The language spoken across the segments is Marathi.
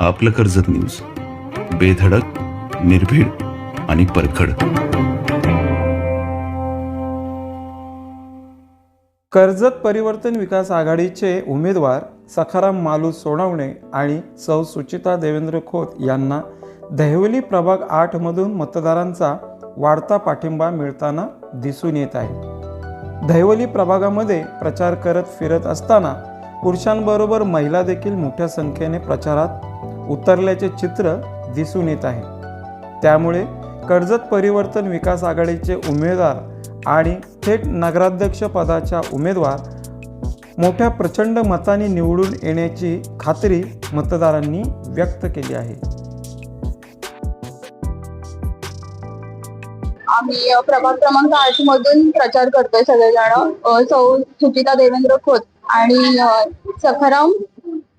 आपलं कर्जत न्यूज बेधडक निर्भीड आणि परखड. कर्जत परिवर्तन विकास आघाडीचे उमेदवार सखाराम मालू सोडवणे आणि सौ सुचिता देवेंद्र खोत यांना दहिवली प्रभाग आठमधून मतदारांचा वाढता पाठिंबा मिळताना दिसून येत आहे. दहिवली प्रभागामध्ये प्रचार करत फिरत असताना पुरुषांबरोबर महिला देखील मोठ्या संख्येने प्रचारात उतरल्याचे चित्र दिसून येत आहे. त्यामुळे कर्जत परिवर्तन विकास आघाडीचे उमेदवार आणि थेट नगराध्यक्ष पदाच्या उमेदवार मोठ्या प्रचंड मताने निवडून येण्याची खात्री मतदारांनी व्यक्त केली आहे. आम्ही प्रभाग क्रमांक आठ मधून प्रचार करतोय सगळेजण. सौ सुचिता देवेंद्र खोत आणि सखाराम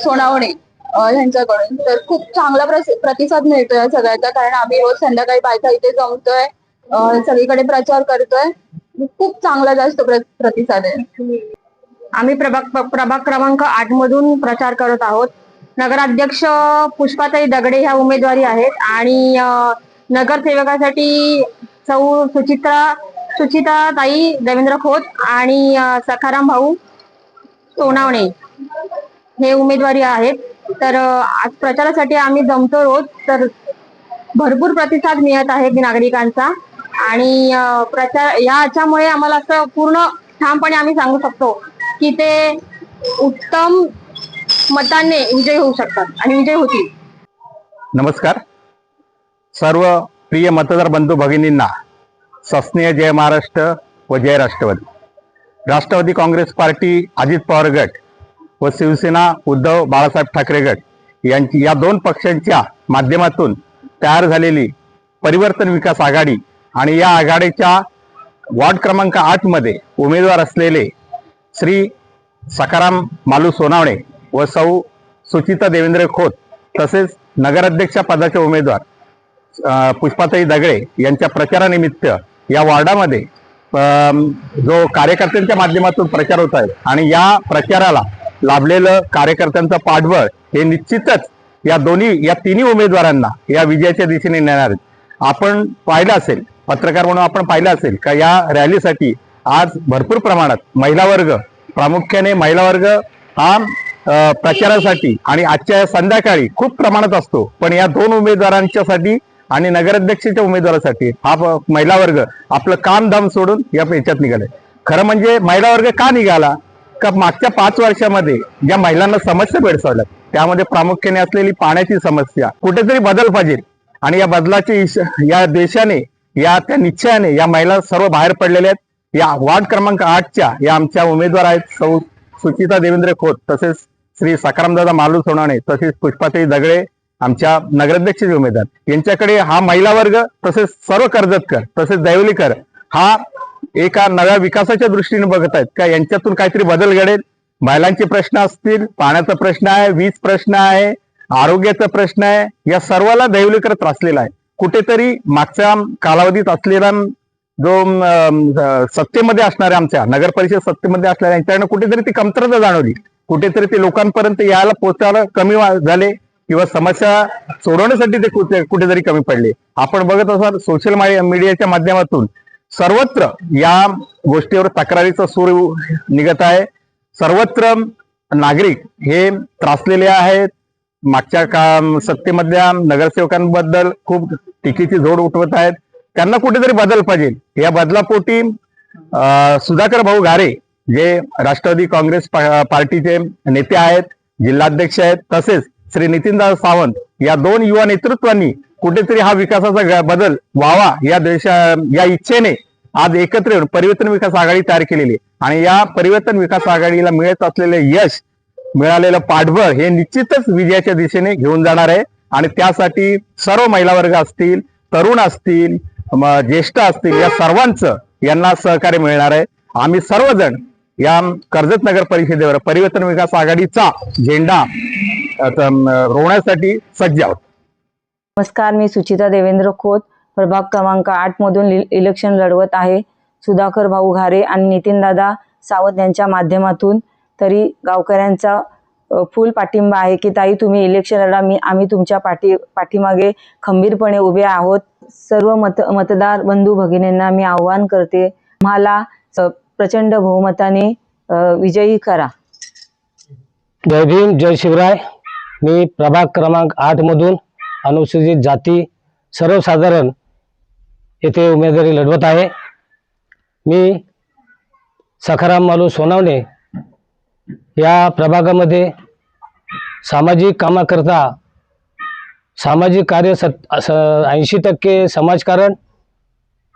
सोनावणे. ह्यांच्याकडून. तर खूप चांगला प्रतिसाद मिळतोय या सगळ्याचा. कारण आम्ही रोज संध्याकाळी बायका इथे जमतोय सगळीकडे प्रचार करतोय. खूप चांगला जास्त प्रतिसाद आहे. आम्ही प्रभाग प्रभाग क्रमांक आठ मधून प्रचार करत आहोत. नगराध्यक्ष पुष्पाताई दगडे ह्या उमेदवारी आहेत. आणि नगरसेवकासाठी सौ सुचित्रा सुचिता ताई देवेंद्र खोत आणि सखाराम भाऊ सोनावणे हे उमेदवारी आहेत. तर आज प्रचारासाठी आम्ही जमतो रोज तर भरपूर प्रतिसाद मिळत आहे नागरिकांचा. आणि प्रचार या याच्यामुळे आम्हाला असं पूर्ण ठामपणे आम्ही सांगू शकतो की ते उत्तम मताने विजय होऊ शकतात आणि विजय होतील. नमस्कार. सर्व प्रिय मतदार बंधू भगिनींना सस्नेह जय महाराष्ट्र व जय राष्ट्रवादी. राष्ट्रवादी काँग्रेस पार्टी अजित पवार गट व शिवसेना उद्धव बाळासाहेब ठाकरे गट यांची या दोन पक्षांच्या माध्यमातून तयार झालेली परिवर्तन विकास आघाडी आणि या आघाडीच्या वॉर्ड क्रमांक आठमध्ये उमेदवार असलेले श्री सकाराम मालू सोनावणे व सौ सुचिता देवेंद्र खोत तसेच नगराध्यक्षपदाचे उमेदवार पुष्पाताई दगडे यांच्या प्रचारानिमित्त या वॉर्डामध्ये जो कार्यकर्त्यांच्या माध्यमातून प्रचार होत आहे आणि या प्रचाराला लाभलेलं कार्यकर्त्यांचं पाठबळ हे निश्चितच या दोन्ही या तिन्ही उमेदवारांना या विजयाच्या दिशेने नेणार आहेत. आपण पाहिलं असेल पत्रकार म्हणून आपण पाहिलं असेल का या रॅलीसाठी आज भरपूर प्रमाणात महिला वर्ग प्रामुख्याने महिला वर्ग हा प्रचारासाठी आणि आजच्या संध्याकाळी खूप प्रमाणात असतो. पण या दोन उमेदवारांच्यासाठी आणि नगराध्यक्षाच्या उमेदवारासाठी हा महिला वर्ग आपलं काम धाम सोडून या याच्यात निघाले. खरं म्हणजे महिला वर्ग का निघाला? का मागच्या पाच वर्षामध्ये ज्या महिलांना समस्या भेडसावल्या त्यामध्ये प्रामुख्याने असलेली पाण्याची समस्या कुठेतरी बदल पाहिजे. आणि या बदलाची या देशाने या त्या निश्चयाने या महिला सर्व बाहेर पडलेल्या आहेत. या वार्ड क्रमांक आठच्या या आमच्या उमेदवार आहेत सौ सुचिता देवेंद्र खोत तसेच श्री सकारामदादा मालू सोनाणे तसेच पुष्पाताई दगडे आमच्या नगराध्यक्षाचे उमेदवार. यांच्याकडे हा महिला वर्ग तसेच सर्व कर्जतकर तसेच दैवलीकर हा एका नव्या विकासाच्या दृष्टीने बघत आहेत. का यांच्यातून काहीतरी बदल घडेल? महिलांचे प्रश्न असतील पाण्याचा प्रश्न आहे वीज प्रश्न आहे आरोग्याचा प्रश्न आहे या सर्वाला दैवलीकर त्रासलेला आहे. कुठेतरी मागच्या कालावधीत असलेला जो सत्तेमध्ये असणाऱ्या आमच्या नगर परिषद सत्तेमध्ये असणाऱ्या यांच्याकडनं कुठेतरी ती कमतरता जाणवली. कुठेतरी ते लोकांपर्यंत यायला पोहोचायला कमी झाले किंवा समस्या सोडवण्यासाठी ते कुठेतरी कमी पडले. आपण बघत असाल सोशल मीडियाच्या माध्यमातून सर्वत्र या गोष्टीवर तक्रारीचा सूर निघत आहे. सर्वत्र नागरिक हे त्रासलेले आहेत. मागच्या का सत्तेमधल्या नगरसेवकांबद्दल खूप टीकेची जोड उठवत आहेत. त्यांना कुठेतरी बदल पाहिजे. या बदलापोटी सुधाकर भाऊ घारे जे राष्ट्रवादी काँग्रेस पा- पार्टीचे नेते आहेत जिल्हाध्यक्ष आहेत तसेच श्री नितीनदास सावंत या दोन युवा नेतृत्वांनी कुठेतरी हा विकासाचा बदल व्हावा या देशा या इच्छेने आज एकत्र येऊन परिवर्तन विकास आघाडी तयार केलेली आहे. आणि या परिवर्तन विकास आघाडीला मिळत असलेले यश मिळालेलं पाठबळ हे निश्चितच विजयाच्या दिशेने घेऊन जाणार आहे. आणि त्यासाठी सर्व महिला वर्ग असतील तरुण असतील ज्येष्ठ असतील या सर्वांचं यांना सहकार्य मिळणार आहे. आम्ही सर्वजण या कर्जत नगर परिषदेवर परिवर्तन विकास आघाडीचा झेंडा रोवण्यासाठी सज्ज आहोत. नमस्कार मी सुचिता देवेंद्र खोत प्रभाग क्रमांक आठ मधून लि- इलेक्शन लढवत आहे. सुधाकर भाऊ घारे आणि नितीनदादा सावंत यांच्या माध्यमातून तरी गावकऱ्यांचा फुल पाठिंबा आहे की ताई तुम्ही इलेक्शन लढा मी आम्ही तुमच्या पाठी पाठीमागे खंबीरपणे उभे आहोत. सर्व मत मतदार बंधू भगिनींना मी आव्हान करते. मला प्रचंड बहुमताने विजयी करा. जय भीम जय शिवराय. मी प्रभाग क्रमांक आठ मधून अनुसूचित जाती सर्वसाधारण येथे उमेदवारी लढवत आहे. मी सखाराम मालू सोनावणे या प्रभागामध्ये सामाजिक कामाकरता सामाजिक कार्य सत ऐंशी टक्के समाजकारण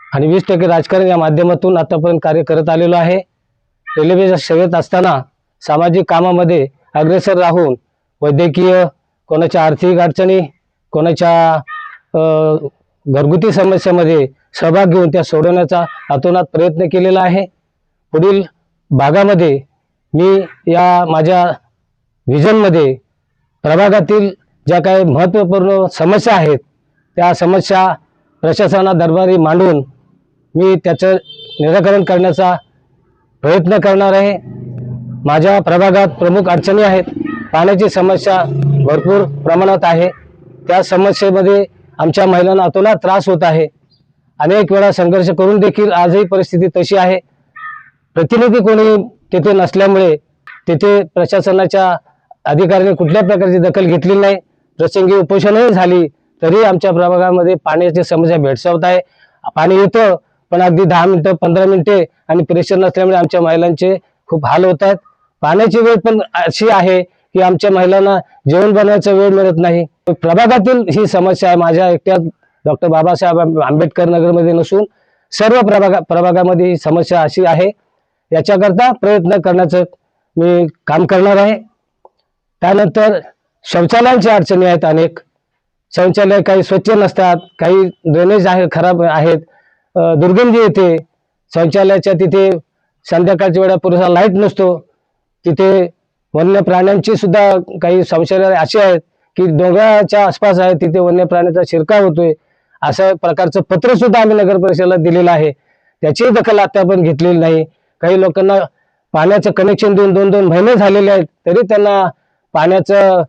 आणि वीस टक्के राजकारण या माध्यमातून आतापर्यंत कार्य करत आलेलो आहे. रेल्वेच्या सेवेत असताना सामाजिक कामामध्ये अग्रेसर राहून वैद्यकीय कोणाच्या आर्थिक अडचणी कोणाच्या घरगुती समस्यामध्ये सहभाग घेऊन त्या सोडवण्याचा अतोनात प्रयत्न केलेला आहे. पुढील भागामध्ये मी या माझ्या व्हिजनमध्ये प्रभागातील ज्या काही महत्त्वपूर्ण समस्या आहेत त्या समस्या प्रशासना दरबारी मांडून मी त्याचं निराकरण करण्याचा प्रयत्न करणार आहे. माझ्या प्रभागात प्रमुख अडचणी आहेत. पाण्याची समस्या भरपूर प्रमाणात आहे. त्या समस्येमध्ये आमच्या महिलांना अतोला त्रास होत आहे. अनेक वेळा संघर्ष करून देखील आजही परिस्थिती तशी आहे. प्रतिनिधी कोणी तेथे नसल्यामुळे तेथे प्रशासनाच्या अधिकाऱ्यांनी कुठल्या प्रकारची दखल घेतली नाही. प्रसंगी उपोषणही झाली तरी आमच्या प्रभागामध्ये पाण्याची समस्या भेडसावत आहे. पाणी येतं पण अगदी दहा मिनटं पंधरा मिनिटे आणि प्रेशर नसल्यामुळे आमच्या महिलांचे खूप हाल होत आहेत. पाण्याची वेळ पण अशी आहे की आमच्या महिलांना जेवण बनवायचा वेळ मिळत नाही. प्रभागातील ही समस्या आहे. माझ्या एकट्या डॉक्टर बाबासाहेब आंबेडकर नगरमध्ये नसून सर्व प्रभागा प्रभागामध्ये ही समस्या अशी आहे. याच्याकरता प्रयत्न करण्याचं मी काम करणार आहे. त्यानंतर शौचालयांच्या अडचणी आहेत अनेक. शौचालय काही स्वच्छ नसतात काही ड्रेनेज आहे खराब आहेत. दुर्गंधी येते. शौचालयाच्या तिथे संध्याकाळच्या वेळा पुरेसा लाइट नसतो. तिथे वन्य प्राण्यांची सुद्धा काही संशय असे आहेत की डोंगराच्या आसपास आहे तिथे वन्य प्राण्याचा शिरकाव होतोय. असं प्रकारचं पत्र सुद्धा आम्ही नगर परिषदेला दिलेलं आहे. त्याचीही दखल आता पण घेतलेली नाही. काही लोकांना पाण्याचं कनेक्शन देऊन दोन दोन महिने झालेले आहेत तरी त्यांना पाण्याचं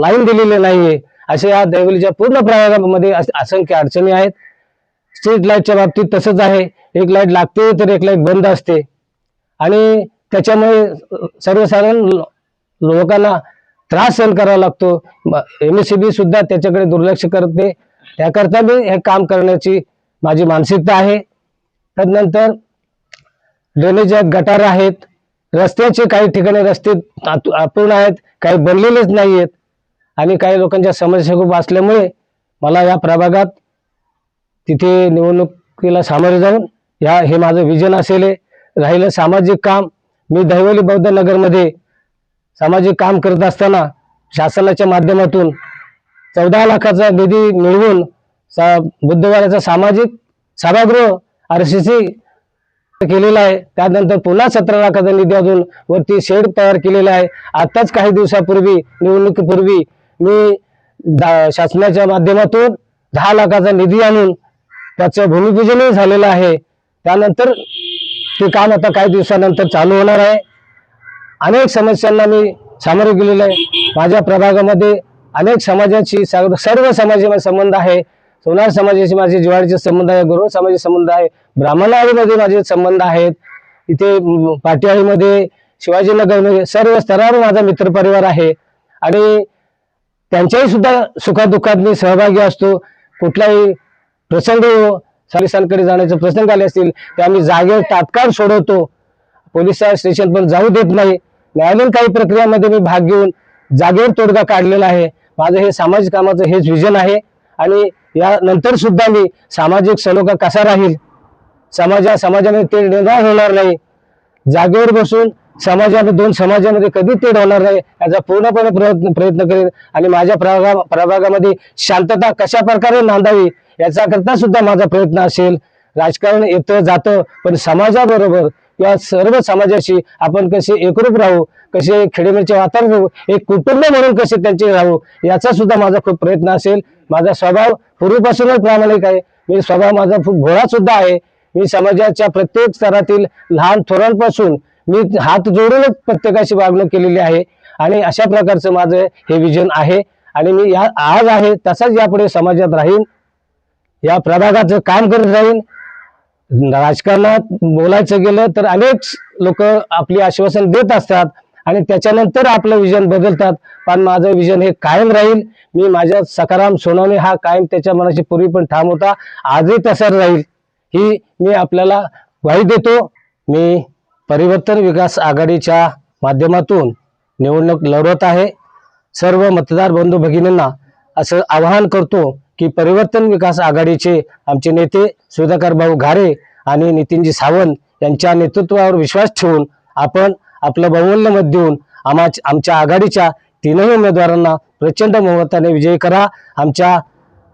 लाईन दिलेले नाहीये. असे या दैवलीच्या पूर्ण प्रभागामध्ये असंख्य अडचणी आहेत. स्ट्रीट लाईटच्या बाबतीत तसंच आहे. एक लाइट लागते तर एक लाइट बंद असते. आणि त्याच्यामुळे सर्वसाधारण लोकांना त्रास सहन करावा लागतो. एम एस सी बी सुद्धा त्याच्याकडे दुर्लक्ष करते. त्याकरता मी हे काम करण्याची माझी मानसिकता आहे. त्यानंतर ड्रेनेज आहेत गटार आहेत. रस्त्याचे काही ठिकाणी रस्ते अपूर्ण आहेत. काही बनलेलेच नाही आहेत आणि काही लोकांच्या समस्या खूप असल्यामुळे मला या प्रभागात तिथे निवडणुकीला सामोरे जाऊन या हे माझं विजन असेल राहिलं सामाजिक काम. मी दहिवली बौद्ध नगरमध्ये सामाजिक काम करत असताना शासनाच्या माध्यमातून चौदा लाखाचा निधी मिळवून सा बुद्धवाराचा सामाजिक सभागृह आर सी सी केलेला आहे. त्यानंतर पुन्हा सतरा लाखाचा निधी अजून वरती शेड तयार केलेला आहे. आताच काही दिवसापूर्वी निवडणुकीपूर्वी मी दा- शासनाच्या माध्यमातून दहा लाखाचा निधी आणून त्याचं भूमिपूजनही झालेलं आहे. त्यानंतर ते काम आता काही दिवसानंतर चालू होणार आहे. अनेक समस्यांना मी सामोरे गेलेलो आहे. माझ्या प्रभागामध्ये अनेक समाजाची सर्व सर्व समाजामध्ये संबंध आहे. सोनार समाजाशी माझे जिवाळीचे संबंध आहे गुरु समाजाचे संबंध आहे ब्राह्मणवाडीमध्ये माझे संबंध आहेत. इथे पाटियाळीमध्ये शिवाजीनगरमध्ये सर्व स्तरावर माझा मित्रपरिवार आहे. आणि त्यांच्याही सुद्धा सुखादुःखात मी सहभागी असतो. कुठलाही प्रसंग सलिसांकडे जाण्याचे प्रसंग आले असतील ते आम्ही जागेवर तात्काळ सोडवतो. पोलीस स्टेशन पण जाऊ देत नाही. न्यायालयीन काही प्रक्रियामध्ये मी भाग घेऊन जागेवर तोडगा काढलेला आहे. माझं हे सामाजिक कामाचं हेच विजन आहे. आणि यानंतर सुद्धा मी सामाजिक सलोखा कसा राहील? समाजा समाजामध्ये ते निर्माण होणार नाही. जागेवर बसून समाजामध्ये दोन समाजामध्ये कधी तेढ होणार नाही. याचा पूर्णपणे प्रयत्न प्रयत्न करेन. आणि माझ्या प्रभागा प्रभागामध्ये शांतता कशा प्रकारे नांदावी याचा सुद्धा माझा प्रयत्न असेल. राजकारण येतं जातं पण समाजाबरोबर या सर्व समाजाशी आपण कसे एकरूप राहू कसे खेडेमेडचे वातावरण राहू एक कुटुंब म्हणून कसे त्यांचे राहू याचा सुद्धा माझा खूप प्रयत्न असेल. माझा स्वभाव पूर्वीपासूनच प्रामाणिक आहे. मी स्वभाव माझा खूप भोळा सुद्धा आहे. मी समाजाच्या प्रत्येक स्तरातील लहान थोरांपासून मी हात जोडूनच प्रत्येकाशी वागणूक केलेली आहे. आणि अशा प्रकारचं माझं हे विजन आहे. आणि मी या आज आहे तसाच यापुढे समाजात राहीन. या प्रभागाचं काम करत राहीन. राजकारणात बोलायचं गेलं तर अनेक लोक आपली आश्वासन देत असतात. आणि त्याच्यानंतर आपलं विजन बदलतात. पण माझं विजन हे कायम राहील. मी माझ्या सकाराम सोनवणे हा कायम त्याच्या मनाशी पूर्वी पण ठाम होता. आजही तसाच राहील. ही मी आपल्याला ग्वाही देतो. मी परिवर्तन विकास आघाडीच्या माध्यमातून निवडणूक लढवत आहे. सर्व मतदार बंधू भगिनींना असं आवाहन करतो की परिवर्तन विकास आघाडीचे आमचे नेते सुधाकर भाऊ घारे आणि नितीनजी सावंत यांच्या नेतृत्वावर विश्वास ठेवून आपण आपलं बहुमूल्य मत देऊन आमा आमच्या आघाडीच्या तीनही उमेदवारांना प्रचंड बहुमताने विजयी करा. आमच्या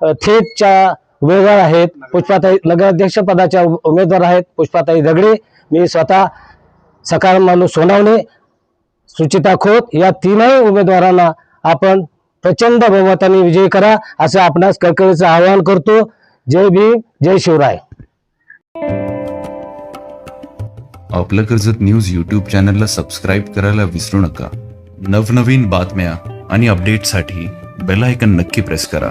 थेटच्या उमेदवार आहेत पुष्पाताई नगराध्यक्षपदाच्या उ- उमेदवार आहेत पुष्पाताई दगडे. मी स्वतः सकाळ मानू सोनावणे सुचिता खोत या तीनही उमेदवारांना आपण प्रचंड बहुमताने विजय करा असं आपणास कळकळीचं आवाहन करतो. जय भीम जय शिवराय. आपलं कर्जत न्यूज यूट्यूब चॅनलला सबस्क्राईब करायला विसरू नका. नवनवीन बातम्या आणि अपडेटसाठी बेल आयकन नक्की प्रेस करा.